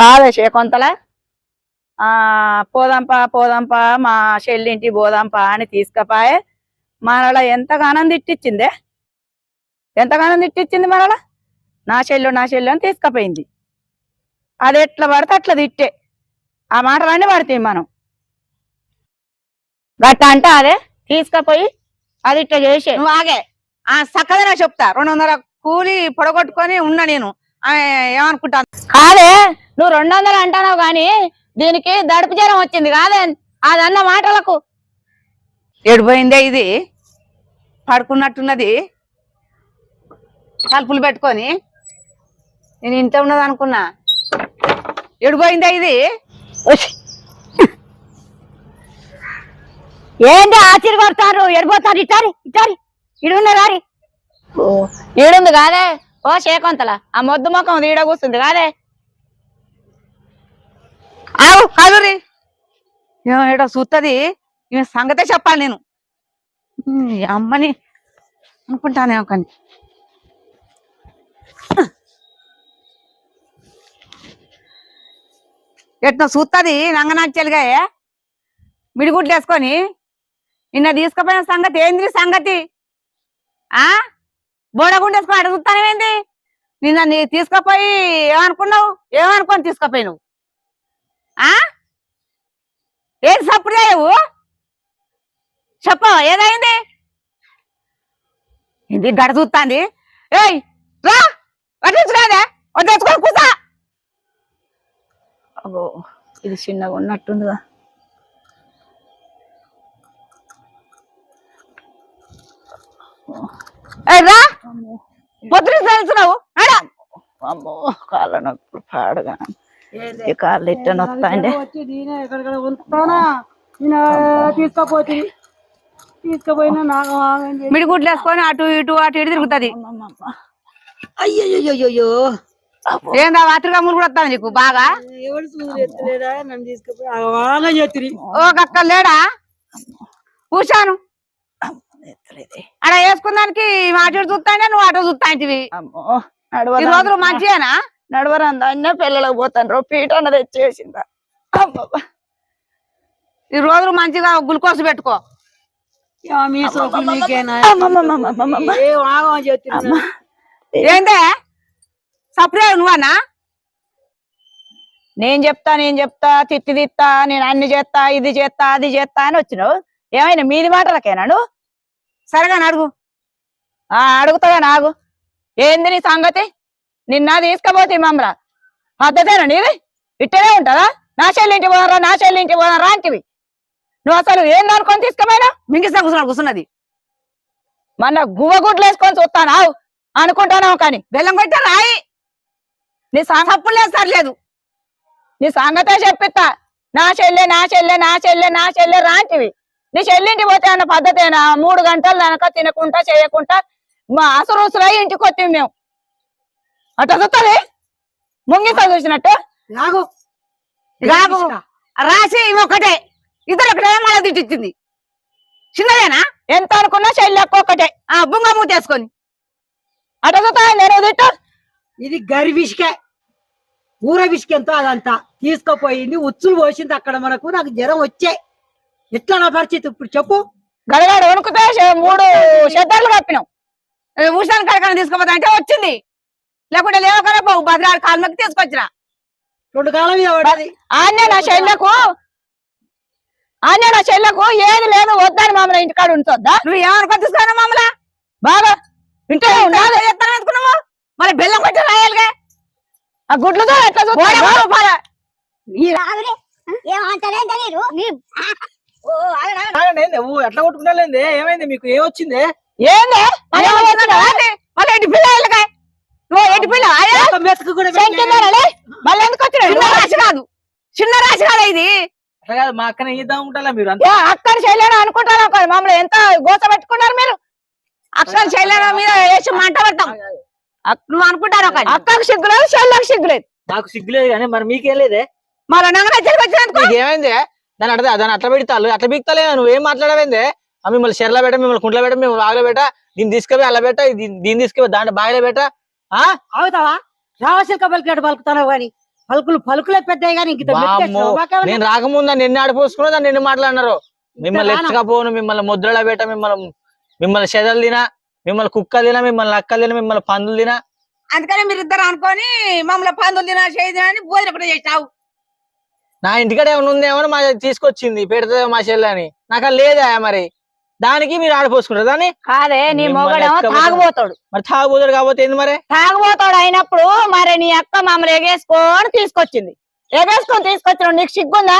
కాదే శేకొంతల ఆ పోదాంపా పోదాంపా మా చెల్లింటి పోదాంపా అని తీసుకపాయే మనల ఎంతగానం తిట్టిచ్చిందే? ఎంతగానం తిట్టిచ్చింది మనల? నా చెల్లు నా చెల్లు అని తీసుకుపోయింది. అది ఎట్లా పడితే అట్లా తిట్టే. ఆ మాటలన్నీ పడతాయి మనం. గట్ట అంటే అదే? తీసుకుపోయి అది ఇట్లా చేసే. నువ్వు ఆగే. ఆ చక్కదనే చెప్తా. రెండు వందల కూలి పొడగొట్టుకొని ఉన్నా నేను. ఏమనుకుంటా కాదే నువ్వు రెండు వందలు అంటున్నావు గాని దీనికి దడుపు జ్వరం వచ్చింది కాదే అదన్న మాటలకు. ఎడిపోయిందే ఇది? పడుకున్నట్టున్నది? తలుపులు పెట్టుకొని? నేను ఇంట ఉన్నది అనుకున్నా. ఎడిపోయిందే ఇది? ఏంటి ఆశీర్వడతారు ఎడిపోతారు ఇటారి ఇటారి ఇడున్న రారి ఈడుంది కాదే ఓ శేకొంతల ఆ మొద్దు ముఖం ఈడ కూస్తుంది కాదే? ఆవు కాదురి చూస్తుంది ఈమె సంగతే చెప్పాలి నేను. అమ్మని అనుకుంటానేమో కానీ ఎట్నో చూస్తుంది నంగనాచలుగా మిడిగుడ్లు వేసుకొని నిన్న తీసుకుపోయిన సంగతి ఏంది సంగతి? ఆ? బోడగుండేసుకుని అటు చూస్తానేంది నిన్న నీ తీసుకుపోయి ఏమనుకున్నావు? ఏమనుకొని తీసుకుపోయి నువ్వు? ఆ? ఏది సప్పుడు చేయవు? చెప్పు ఏదైంది? ఇది గడ చూస్తాంది? ఏయ్ రా! వడ్డించరాదే వడ్డించుకొని కూసా అగో ఇది చిన్నగా ఉన్నట్టుందిగా ఏయ్ రా పొద్దున తెలుసున్నావు అడా అమ్మో కాళ్ళ నొప్పులు పాడగా ఈ కాళ్ళు ఇట్ట నొత్తాండి తీసుకపోతే తీసుకుపోయినా చేసి మిడిగుడ్లు వేసుకొని అటు ఇటు అటు ఇటు తిరుగుతుంది. అయ్యయ్యో ఏందా మురు కూడా వస్తాను నీకు? బాగా? ఓ కక్క లేడా? కూర్చాను. అలా వేసుకున్నానికి ఇటు చూస్తానే నువ్వు అటు చూస్తాంటివి. అమ్మో. ఈ రోజులు మంచిగానా నడవరందా. అన్న పిల్లలకు పోతాను. పీట అన్నది తెచ్చేసిందా. ఈ రోజులు మంచిగా గ్లూకోజ్ పెట్టుకో. మీ సోకులు మీకేనా అమ్మమ్మమ్మమ్మమ్మమ్మ. ఏ ఆగం చేతిరి ఏందే? సప్లై నువ్వనా? నేను చెప్తా నేను చెప్తా తిత్తి తిత్తా నేను అన్ని చేస్తా ఇది చేస్తా అది చేస్తా అని వచ్చినావు. ఏమైనా మీది మాటలకేనా నువ్వు? సరేగా అడుగు ఆ అడుగుతాగా నాగు? ఏంది నీ సంగతి? నిన్న తీసుకపోతే మమ్మల పద్ధతేనా నీది? ఇట్టనే ఉంటుందా నా చెల్లింటి పోనరా నా చెల్లింటి పోనరా అంటివి. నువ్వు అసలు ఏం అనుకొని తీసుకుపోయినా? మింగిస్తా కూర్చున్నాడు కూర్చున్నది. మన గువ్వగుడ్లు వేసుకొని చూస్తాను? అనుకుంటానావు కానీ. బెల్లం కొట్టే రాయి. నీ సంగ తప్పులు లేదు సర్లేదు నీ సంగతే చెప్పిస్తా. నా చెల్లె నా చెల్లె నా చెల్లె నా చెల్లె రాంటివి నీ చెల్లింటి పోతే అన్న పద్ధతేనా? మూడు గంటలు వెనక తినకుండా చేయకుండా మా అసరుసులై ఇంటికి వచ్చి మేము. అట్లా చూస్తుంది ముంగిసా చూసినట్టు? ఆగు రాగు రాసి ఒకటే ఇద్దరు ఒకటే మళ్ళీ తిట్టించింది చిన్నదేనా? ఎంత అనుకున్నా ఎక్కువ ఒకటే ఆ బుంగ మూతేసుకొని అట్లా చూస్తా నేను తిట్టు. ఇది గరి విసిక. ఊర విసిక ఎంతో అదంతా. తీసుకుపోయింది ఉచ్చులు పోసింది అక్కడ మనకు. నాకు జ్వరం వచ్చే. ఎట్లా నా పరిస్థితి ఇప్పుడు చెప్పు. గడగాడు వణుకుతే మూడు షెడ్డర్లు కప్పినాం. ఊసాను కడకని తీసుకుపోతా అంటే వచ్చింది. లేకుంటే లేవకనే పోవు భద్రాడు కాళ్ళకి తీసుకొచ్చినా. రెండు కాలం ఆన్నే నా చెల్లెకు. ఆన్నే నా చెల్లెకు ఏది లేదు వద్దని మామూలు ఇంటికాడ ఉంచొద్దా? నువ్వు ఏమనుకో తీసుకున్నా మమ్మల్ని బాగా ఇంటే ఉండాలి చెప్తాను అనుకున్నావు మళ్ళీ బెల్లం కొట్టి రాయాలిగా? ఆ గుడ్లతో ఎట్లా చూస్తా ఏమంటారేంట మీరు నీ ఆగండి, ఏంది? ఊ, ఎట్లా కొట్టుకుంటాలేంది ఏమైంది? మీకు ఏమొచ్చింది ఏంది? మళ్ళీ ఎటు పిల్లలకి నువ్వు ఎటు పిల్ల మళ్ళీ ఎందుకు చిన్న రాశి కాదు. చిన్న రాశి కాదు ఇది. అట్లా కాదు మా అక్కనే ఇద్దాం మీరు? అక్కడ చెల్లెని అనుకుంటాను ఒక మమ్మల్ని ఎంత గోస పెట్టుకున్నారు మీరు? అక్షరం శైలం మీద వేసి మంట పెడతాం. నువ్వు అనుకుంటాను ఒక అక్కకు సిగ్గులేదు చెల్లెకు సిగ్గులేదు నాకు సిగ్గులేదు కానీ మరి మీకేం లేదే? మీకు ఏమైంది దాని అట్లా దాన్ని అట్లా పెడతారు అట్లా బిక్తలే నువ్వేం మాట్లాడవేంది? మిమ్మల్ని చెర్ల పెట్ట మిమ్మల్ని కుంట్ల పెట్ట మిమ్మల్ని వాగలో పెట్ట దీన్ని తీసుకుపోయి అలా పెట్ట దీన్ని తీసుకుపోయి దాంట్లో పెట్ట ఆ? అవుతావా రావసిన కబల్ గడ్డ పలుకుతావు కానీ పలుకులు పలుకులే పెద్దవి కానీ? నేను రాకముందు నిన్ను ఆడిపోసుకున్నా దాన్ని నిన్ను మాట్లాడినారు. మిమ్మల్ని ఇంత ఎత్తుకపోను మిమ్మల్ని ముద్రల పెట్ట మిమ్మల్ని మిమ్మల్ని చెదలు తినా మిమ్మల్ని కుక్కలు తినా మిమ్మల్ని అక్కలు తినా మిమ్మల్ని పందులు తినా. అందుకని మీరు ఇద్దరు అనుకొని మమ్మల్ని పందులు తినా చేయి తినా అని భోజనం కూడా చేసావు నా ఇంటికాడ ఏమైనా ఉందేమో మా తీసుకొచ్చింది పెడుతుంది మా చెల్లి అని నాకు అది లేదా మరి? దానికి మీరు ఆడిపోసుకుంటారు దాన్ని కాదే నీ ఎత్తుకపోతాడు. తాగుపోతాడు మరి తాగుబోతాడు. కాబట్టి ఏంది మరి? తాగుపోతాడు అయినప్పుడు మరి నీ అక్క మమ్మల్ని ఎగేసుకొని తీసుకొచ్చింది. ఎగేసుకొని తీసుకొచ్చిన నీకు సిగ్గుందా?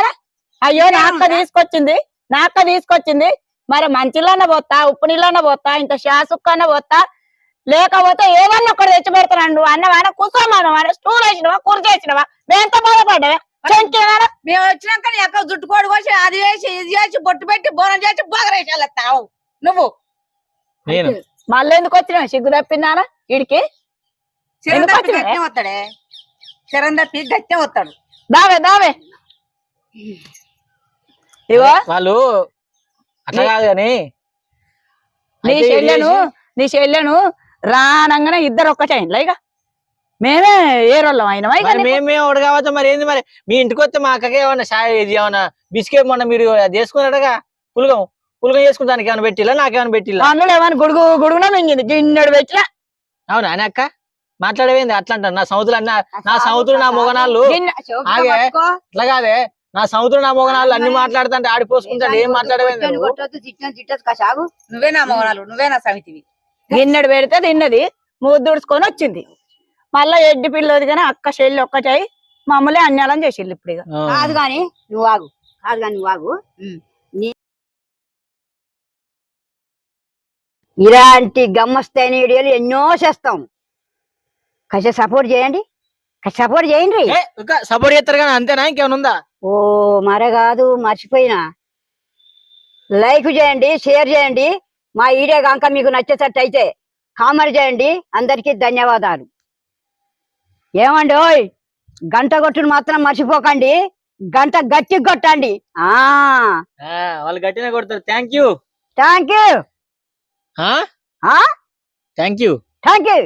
అయ్యో నా అక్క తీసుకొచ్చింది. నా అక్క తీసుకొచ్చింది. మరి మంచిలోనే పోతా ఉప్పు నీళ్ళనే పోతా ఇంత శాసుక్కనే పోతా లేకపోతే ఏమన్నా ఒకటి తెచ్చి పెడతాను నువ్వు అన్నవాన కూర్చోమను స్టూల్ వేసినవా కూర్చో వేసినవా మేంత బాధపడ్డావే? మేము వచ్చినాక నీ అక్క జుట్టుకోడు కోసి అది చేసి ఇది చేసి బొట్టు పెట్టి బోనం చేసి బోగరేసావు నువ్వు. నేను. మళ్ళీ ఎందుకు వచ్చినావు? సిగ్గు తప్పిందానా? వీడికి వస్తాడే చిరం తప్పి గట్టే వస్తాడు? దావే దావే. ఇవో వాళ్ళు అట్లా కాదు కానీ నీ చెల్లెను నీ చెల్లెను రానంగానే ఇద్దరు ఒక్కటే ఇక మేమే ఏ రోళ్ళం అయినా ఇక మరి నీకు. మేమే ఒకటి కావచ్చు మరి ఏంది మరి? మీ ఇంటికి వస్తే మా అక్కకే ఏమన్నా షాయ్ ఇది ఏమన్నా బిస్కెట్ మొన్న మీరు అది చేసుకున్నాడగా పులగం పులగం చేసుకుని దానికి ఏమైనా పెట్టిల్లా? నాకేమైనా పెట్టిల్లా? అందులో ఏమైనా గుడుగు గుడుగున మింగింది. గిన్నెడు పెట్టిన అవునా అని అక్క? మాట్లాడేది అట్లా అంటారు నా సౌతులు అన్న నా సౌతులు నా మొగనాళ్ళు. ఆగే. అట్లా కాదే. నా సౌతులు నా మొగనాళ్ళు అన్ని మాట్లాడుతుంటే ఆడిపోసుకుంటాడు ఏం మాట్లాడవేంది నువ్వు? నా మోనాలు నువ్వే నా సమితివి. పెడితే తిన్నది. ముద్దుడుచుకొని వచ్చింది. మళ్ళా ఎడ్డి పిల్లది కానీ అక్క చెల్లి ఒక్కటే మమ్మల్ని అన్యాలం చేసిల్లు ఇప్పుడు ఇక. కాదు గాని నువ్వు ఆగు. కాదు గాని నువ్వు ఆగు. ఇలాంటి గమ్మస్తైన వీడియోలు ఎన్నో చేస్తాం. కాస్త సపోర్ట్ చేయండి. కాస్త సపోర్ట్ చేయండి. సపోర్ట్ చేస్తారు కానీ అంతేనా? ఇంకేమైనా ఉందా? ఓ మరే కాదు మర్చిపోయినా. లైక్ చేయండి షేర్ చేయండి. మా వీడియో కనుక మీకు నచ్చేటట్టు అయితే కామెంట్ చేయండి. అందరికీ ధన్యవాదాలు. ఏమండి ఓయ్? గంట కొట్టుడు మాత్రం మర్చిపోకండి. గంట గట్టి కొట్టండి. ఆ. వాళ్ళు గట్టినే కొడతారు. Thank you thank you? Thank you thank you